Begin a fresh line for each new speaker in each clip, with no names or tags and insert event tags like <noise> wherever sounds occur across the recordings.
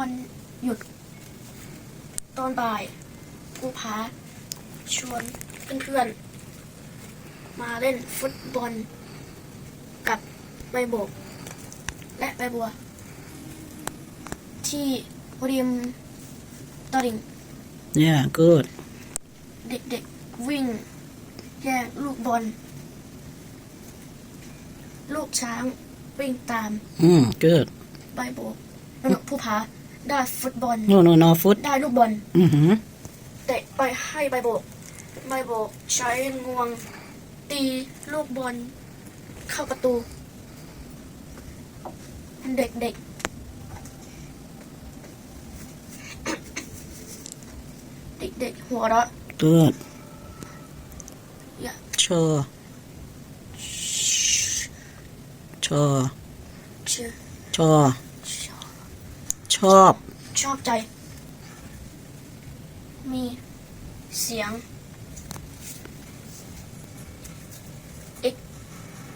วันหยุด ตอนบ่ายภูผาชวนเพื่อนๆ มาเล่นฟุตบอล กับใบโบก และใบบัว ที่ริมตลิ่ง
yeah good
เด็กๆวิ่งแย่งลูกบอล ลูกช้างวิ่งตาม
อืม good
ใบโบกแล้วผู้ผา ได้ฟุตบอล
no no no foot
ได้ลูกบอล
อือหือ
เตะไปให้ใบโบกใบโบกใช้งวง ตีลูกบอลเข้าประตู เด็กๆเด็กๆหัวเราะ
good
อย่า
ชอ ชอ
เชื่อ
ชอชอบ
ชอบใจ มีเสียง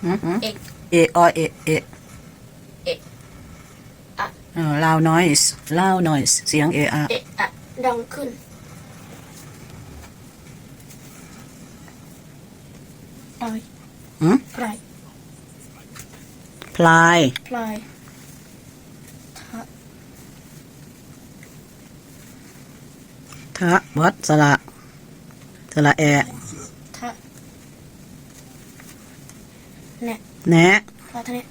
อือหือ
เอก
เออเอเอ
เอะอะ
เออ loud noise loud noise เสียงเออะ
เอะอะดังขึ้นปลาย
หืม
ปลาย
พลาย
ปลายทะ
ทะวัดสระสระแอ
ทะแนะ
แนะ
ปลาทะเนะ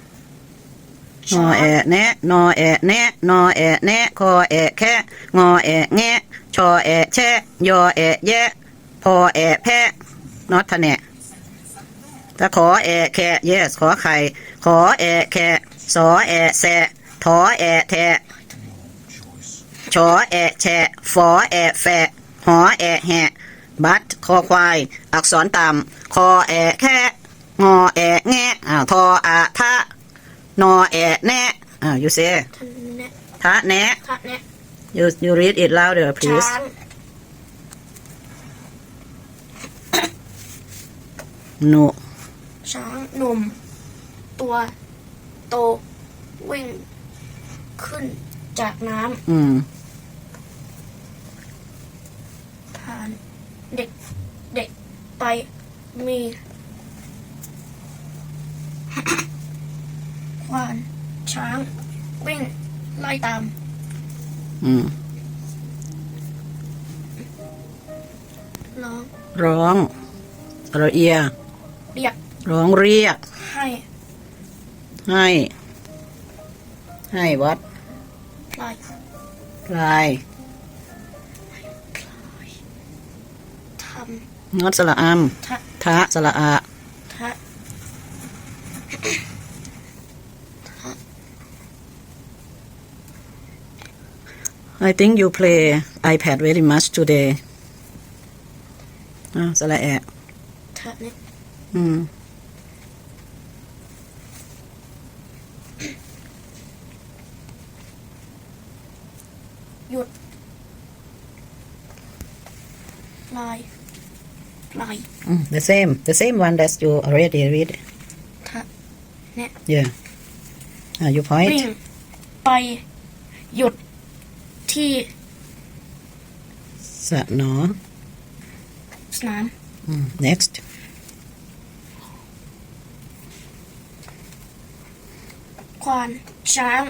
นอแอแนะนอแอแนะนอแอแนะคอแอแคะงอแอแงะชอแอแชะยอแอแยะพอแอแพะนอทะแนะถ้าขอแอแคะ yes ขอไข่ขอแอแคะสอแอแสะถอแอแทะ ชอแอแฉะฟอแอแฝะหอแอแหะ บัตคอควาย อักษรต่ำคอแอแคะงอแอแงะอ่าทออาทะนอแอแนะอ่า you say
ทะแนะ
ทะแนะ
ทะแนะ
you you read it louder please หนุ
ช้างหนุ่ม ตัวโต วิ่ง ขึ้นจากน้
อืมำ
ผ่าน เด็กเด็กไปมีควานช้างวิ่งไล่ตาม
อืม
ร้อง
ร้องเราเอีย
เรียก
ร้องเรียก
ให้
ให้ ให้วัด
พลาย
พลาย งดสระอัมำ
ทะ
ทะสระอะ
ทะ
I think you play iPad very much today อ่าสระแอะ
ทะเนี่ย
อืม
หยุดพลาย พลาย
อืม the same the same one that you already read
ทะเนี่ย
yeah อ่า you point
วิ่ง ไป หยุด ที่
สะหนอ
สนาม
อืม next
ควาน ช้าง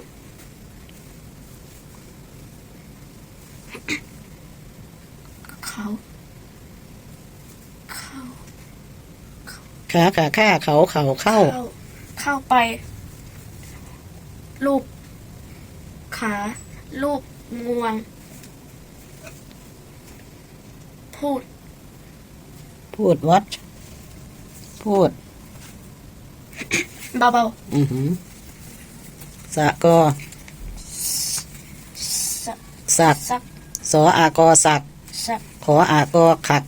ขาขา
ข้าเขาเขาเข้า
เข้า เข้าไป รูป ขา รูปงวง พูด
พูดวัดพูด
เบา
อือหือสะกอ
ๆสัก
สัก
สัก
สออากอสัก
สัก
ขออากอขัด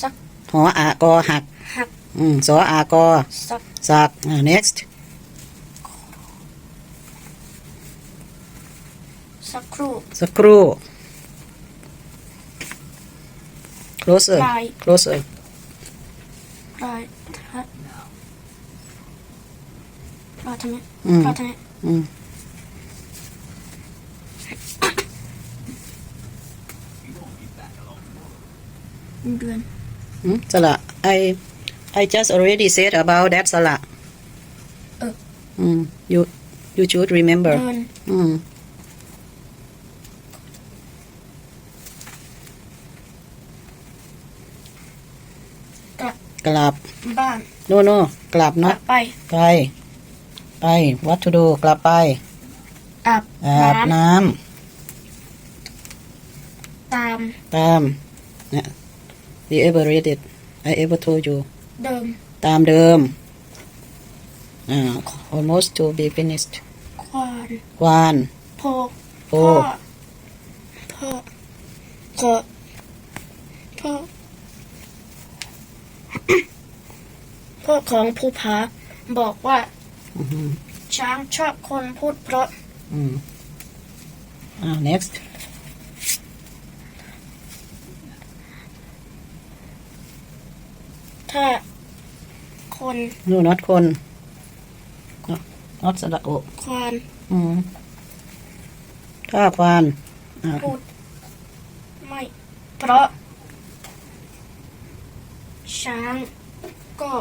สัก
หออากอหัก
หัก
อืมสออากอ
สัก
สักอ่า next
สักครู่
สักครู่ closer
Right.
closer
ปลายทะปลายทะเน
อืม
ปลายทะเน
อืม
เดือน
อืมสละไอ I just already said about that สละ
เออ
อืม you you should remember
เดือน
อืม
กลับ
กลับ
บ้าน
no no กลับ
กลั
เนาะ
บไป
ไป ไป what to do กลับไป
อาบ
อาบ
น้
น้ำ
ตามำ
ตามเนี่ย you ever read it I ever told you
เดิม
ตามเดิมอ่า almost to be finished
ควาน
กวาน
โพ
โพ
พ่อพ่อขอพ่อพ่อของภูผาบอกว่า
อือหือ
ช้างชอบคนพูดเพราะ
อืมอ่า next
ถ้าคน
no not คน no not สระโอ
ควาน
อืมถ้าควานอ่า
พูดไม่เพราะ ช้างก็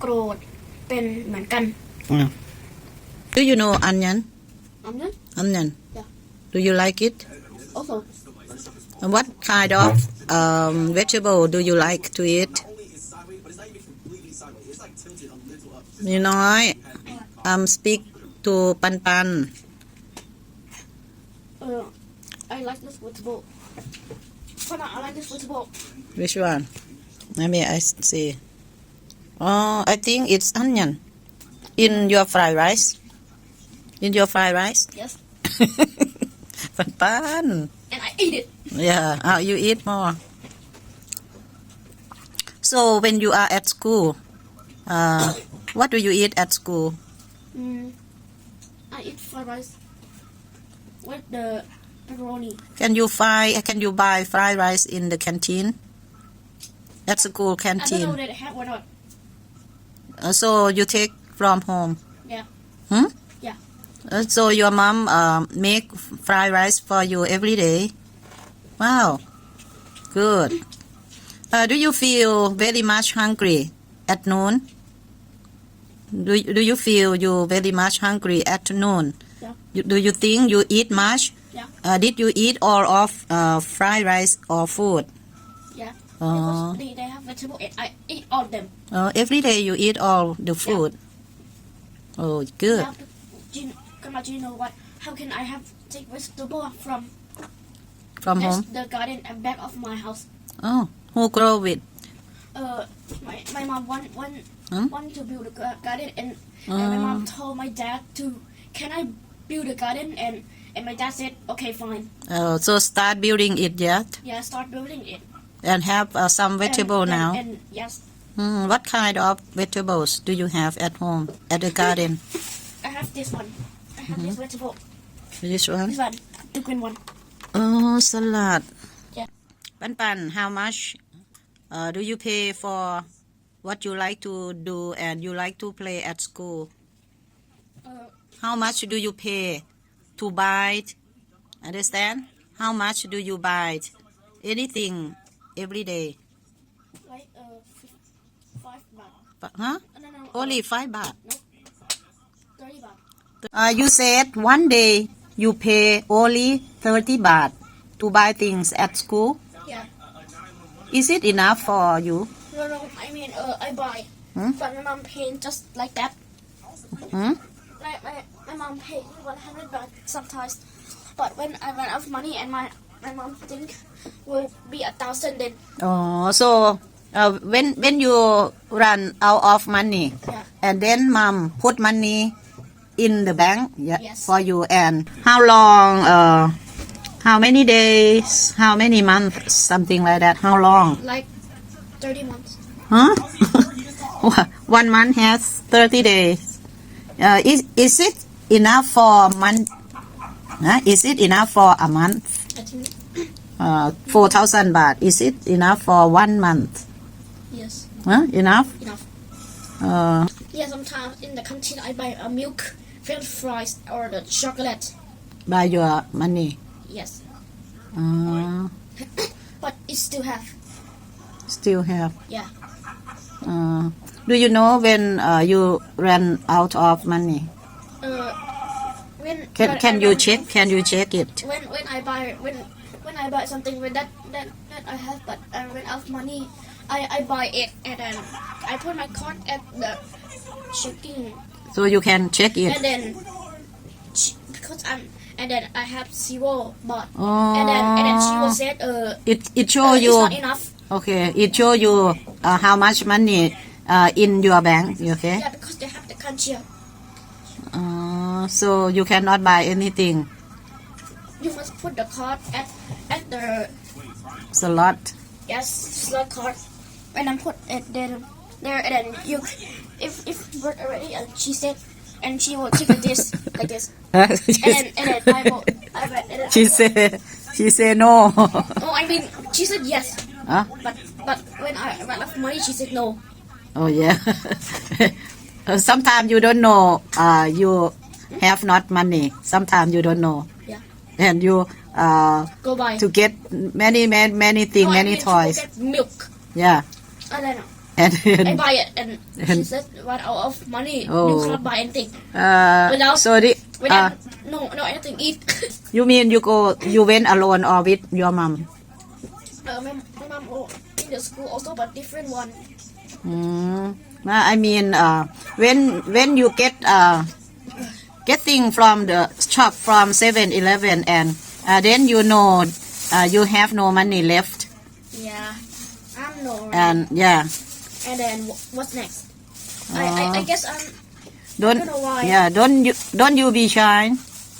โกรธเป็นเหมือนกัน
อ่า do you know onion
อันนั้น
onion
Yeah.
do you like it
also
And what kind of um, vegetable do you like to eat นี่น้อย um speak to ปันปัน
uh, I like this vegetable ขนาด I like this vegetable
which one maybe I see oh I think it's onion in your fried rice in your fried rice
yes <laughs>
ปันปัน
and I eat it
yeah uh, you eat more so when you are at school uh, what do you eat at school
mm, I eat fried rice with the pepperoni
Can you find? Can you buy fried rice in the canteen? At school canteen.
I don't
canteen.
know that have or not
Uh, so you take from home.
Yeah.
Hmm.
Yeah.
Uh, so your mom um, make fried rice for you every day. Wow. Good. Uh, do you feel very much hungry at noon? Do Do you feel you very much hungry at noon?
Yeah.
You, do you think you eat much?
Yeah.
Uh, did you eat all of uh, fried rice or food?
Yeah.
Oh.
Because they, have vegetable and I eat all of them.
Oh, every day you eat all the food. Oh, good.
Now, do you, Grandma, do you know what? How can I have take vegetable from
From home.
the garden and back of my house?
Oh, who grow it?
Uh, my, my mom want want
Hmm?
want to build a garden and, and my mom
Ah.
told my dad to can I build a garden and and my dad said okay fine
Oh, so start building it yet
yeah start building it
and have uh, some vegetable
and,
now.
and yes
Hmm, what kind of vegetables do you have at home at the garden? <laughs>
I have this one I have this
Mm-hmm.
vegetable
This one.
this one the green one
Oh, salad.
Yeah.
Pan Pan, how much uh, do you pay for what you like to do and you like to play at school?
uh,
How much do you pay to buy it? Understand? How much do you buy it? Anything every day?
like uh five baht
But, huh?
uh, no no uh,
Only five baht.
thirty baht
Uh, you said one day you pay only 30 baht to buy things at school.
yeah
Is it enough for you?
No no I mean uh I buy
Hmm?
but my mom paying just like that
Hmm?
like my, my mom pay 100 baht sometimes but when I run out of money and my my mom think will be a thousand then
Oh, so uh, when when you run out of money,
Yeah.
and then mom put money in the bank yeah,
Yes.
for you, and how long? Uh, how many days? How many months? Something like that. How long?
like 30 months
Huh? <laughs> One month has thirty days. Uh, is is it enough for a month? Huh? Is it enough for a month?
I think <coughs>
Uh, four thousand baht. Is it enough for one month?
yes
Huh? Enough?
enough
Uh,
yeah sometimes in the canteen I buy a milk french fries or the chocolate
by your money.
yes
Uh, <coughs>
but it still have
still have.
Yeah.
uh, do you know when uh, you ran out of money?
Uh, when
can
when
can
I
you check? can you check it?
When when I buy when when I buy something with that that that I have but I run out of money, I I buy it and then I put my card at the checking
so you can check it?
And then she, because I'm and then I have zero but
oh
and then and then she was said uh,
it it show
uh
you
it's not enough
okay it show you uh, how much money uh, in your bank okay?
Yeah because they have the cashier
uh, so you cannot buy anything.
You must put the card at at the
slot
yes slot card. And then put it there there and then you if if work already and she said and she will take this like this. <laughs> And then and then I will I will and then
she said. she say no.
No I mean she said yes
huh?
but but when I of money she said no.
Oh yeah. <laughs> Sometimes you don't know uh, you have not money. Sometimes you don't know.
Yeah.
and you uh,
go buy.
to get many many many things
no, I
many
mean, she will
toys.
get milk.
Yeah.
And then
and,
I <laughs> buy it and, she said run out of money.
Oh.
you cannot buy anything.
Uh,
Without-
so the, uh,
no no anything. Eat. <laughs>
you mean you go you went alone or with your mom?
Uh, my mom oh, in the school also but different one
Mm, I mean, uh, when when you get uh, getting from the shop from 7-Eleven and uh, then you know uh, you have no money left
yeah I'm no
and yeah
And then what's next? I, I, I guess I'm.
don't
I don't know why.
yeah don't you don't you be shy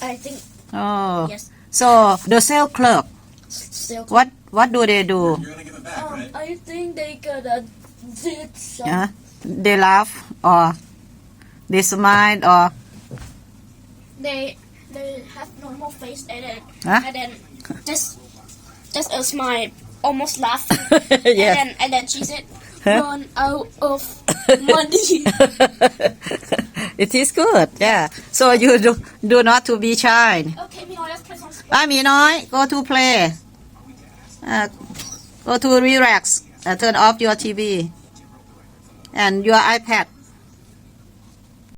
I think
oh
yes.
so the sales clerk
s- Still.
what what do they do?
Um, I think they got a zit.
Yeah? They laugh or they smile or
they they have normal face and then
huh?
and then just just a smile, almost laugh. <laughs>
yeah.
And then and then she said,
huh?
"Run out of money." <laughs>
it is good. Yeah. So you do do not to be shy.
Okay, Minoy, let's play some.
Sports. Ah, Minoy, go to play uh, go to relax uh, turn off your TV and your iPad